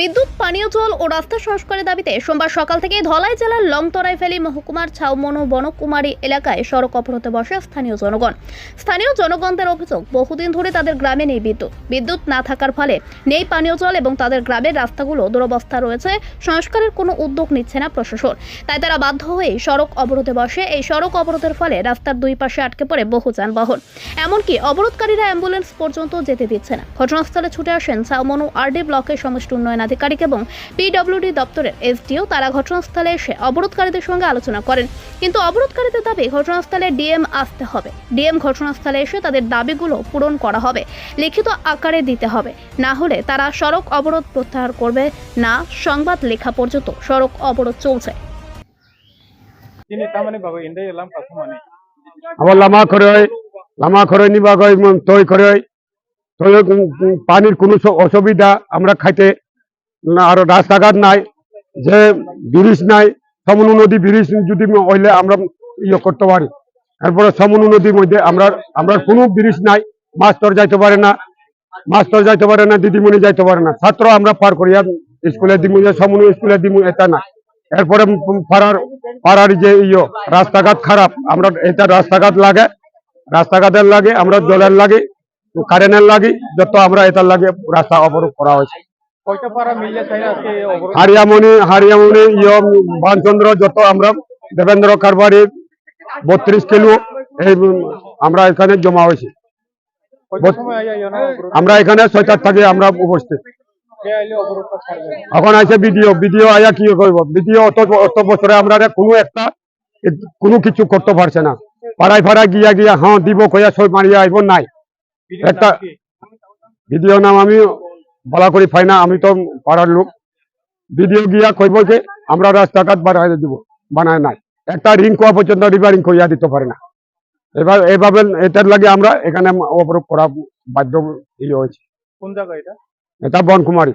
বিদ্যুৎ, পানীয় জল ও রাস্তা সংস্কারের দাবিতে সোমবার সকাল থেকে ধলাই জেলার লংতরাই ভ্যালি মহকুমার ছাউমনো বনকুমারী এলাকায় সড়ক অবরোধে বসে স্থানীয় জনগণ। স্থানীয় জনগণদের অভিযোগ, বহুদিন ধরে তাদের গ্রামে নেই বিদ্যুৎ। বিদ্যুৎ না থাকার ফলে নেই পানীয় জল এবং তাদের গ্রামের রাস্তাগুলো দুরবস্থা রয়েছে, সংস্কারের কোনো উদ্যোগ নিচ্ছে না প্রশাসন। তাই তারা বাধ্য হয়ে সড়ক অবরোধে বসে, এই সড়ক অবরোধের ফলে রাস্তার দুই পাশে আটকে পড়ে বহু যানবাহন। এমনকি অবরোধকারীরা অ্যাম্বুলেন্স পর্যন্ত যেতে দিচ্ছে না। ঘটনাস্থলে ছুটে আসেন সাউমনু আরডি ব্লকের সমষ্টি উন্নয়ন আধিকারিক এবং পিডব্লিউডি দপ্তরের এসডিও তারা ঘটনাস্থলে এসে অবরোধকারীদের সঙ্গে আলোচনা করেন। কিন্তু অবরোধকারীদের দাবি ঘটনাস্থলে ডিএম আসতে হবে। ডিএম ঘটনাস্থলে এসে তাদের দাবিগুলো পূরণ করা হবে। লিখিত আকারে দিতে হবে। না হলে তারা সড়ক অবরোধ প্রত্যাহার করবে না। সংবাদ লেখা পর্যন্ত সড়ক অবরোধ চলছে। kasumani. আবার লামা করে লামা করে নিবা গয় তৈ করে তৈ পানির কোনো অসুবিধা আমরা খাইতে না, আর রাস্তাঘাট নাই, যে ব্রিজ নাই সমনু নদী ব্রিজ যদি হইলে আমরা ইয়ে করতে পারি। এরপরে সমনু নদীর মধ্যে আমরা আমরা কোনো ব্রিজ নাই, মাস্টার যাইতে পারে না, মাস্টার যাইতে পারে না, দিদিমণি যাইতে পারে না। ছাত্র আমরা পার করি আর স্কুলে দিমু যে সমনু স্কুলে দিমু এটা না এরপরে পাড়ার পাড়ার যে ইয়ে রাস্তাঘাট খারাপ, আমরা এটা রাস্তাঘাট লাগে, রাস্তাঘাটের লাগে, আমরা জলের লাগে কারেন্টের লাগে, যত আমরা এটার লাগে রাস্তা অবরোধ করা হয়েছে। হারিয়ামণি হারিয়ামণি ইয়ে বানচন্দ্র যত আমরা দেবেন্দ্র কারবারি বত্রিশ কিলো এই আমরা এখানে জমা হয়েছি. আমরা এখানে ছয়টার থেকে আমরা উপস্থিত. এখন আছে বিডিও। বিডিও আয়া কি করব? বিডিও অত অত বছরে আমরা কোনো একটা কোনো কিছু করতে পারছে না। পাড়ায় ফাড়ায় গিয়া গিয়া হ্যাঁ দিব কইয়া সই মারিয়া আইব নাই। একটা ভিডিও নাম আমি বলা করি পাই না আমি তো পাড়ার লোক। ভিডিও গিয়া কইব যে আমরা রাস্তাঘাট বানাই দিব বানায় নাই। একটা রিং কোয়া পর্যন্ত রিভারিং কইয়া দিতে পারে না। এবার এভাবে এটার লাগে আমরা এখানে অবরোধ করা বাধ্য ইয়ে হয়েছে। কোন জায়গা এটা? এটা বনকুমারী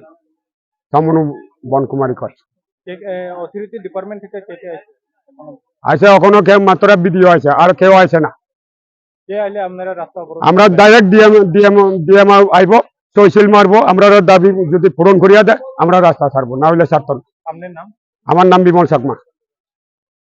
সামনু বনকুমারী কর অথরিটি ডিপার্টমেন্ট থেকে কে কে আছে আছে এখনও কেউ মাত্র ভিডিও আছে আর কেউ আছে না। আমরা ডাইরেক্ট ডিএম ডিএম ডিএম আইব। তহসিল মারবো আমরা দাবি যদি পূরণ করিয়া দেয় আমরা রাস্তা ছাড়বো না হলে ছাড়তো আমার নাম বিমল চাকমা